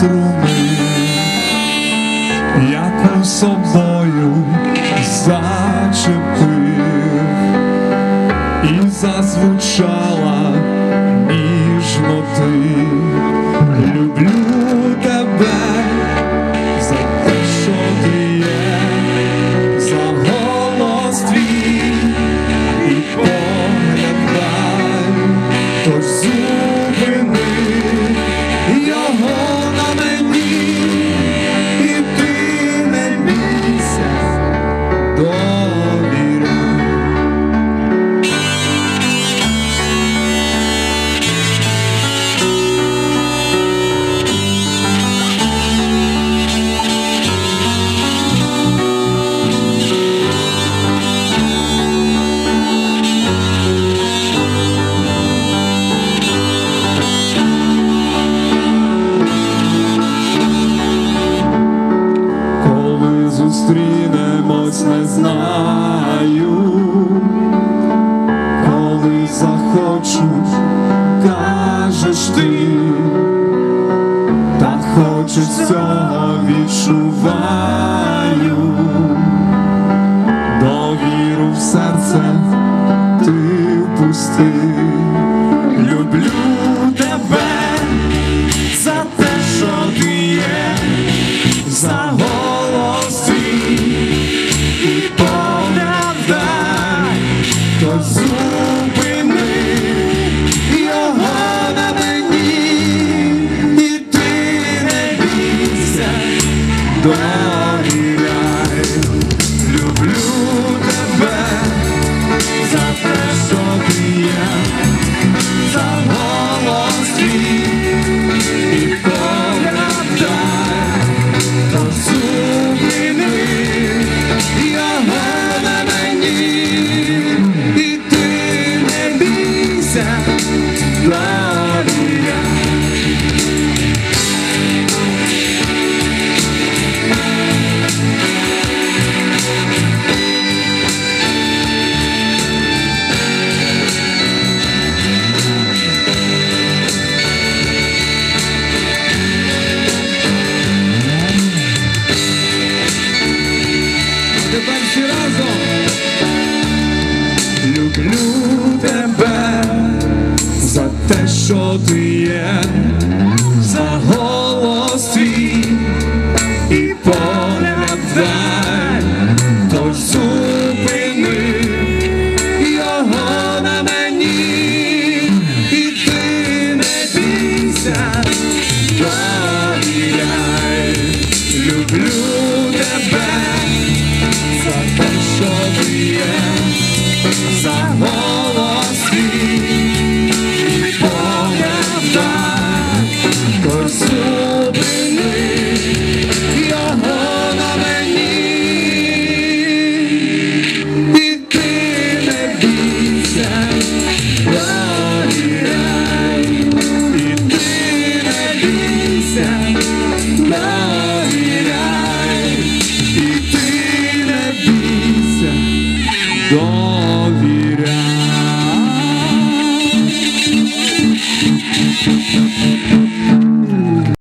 струни, як собою зачепив і зазвучав. хочу, кажеш ти, так хочеш цього відчуваю, довіру в серце ти впусти, люблю тебе за те, що ти за голоси і поглядай, то за.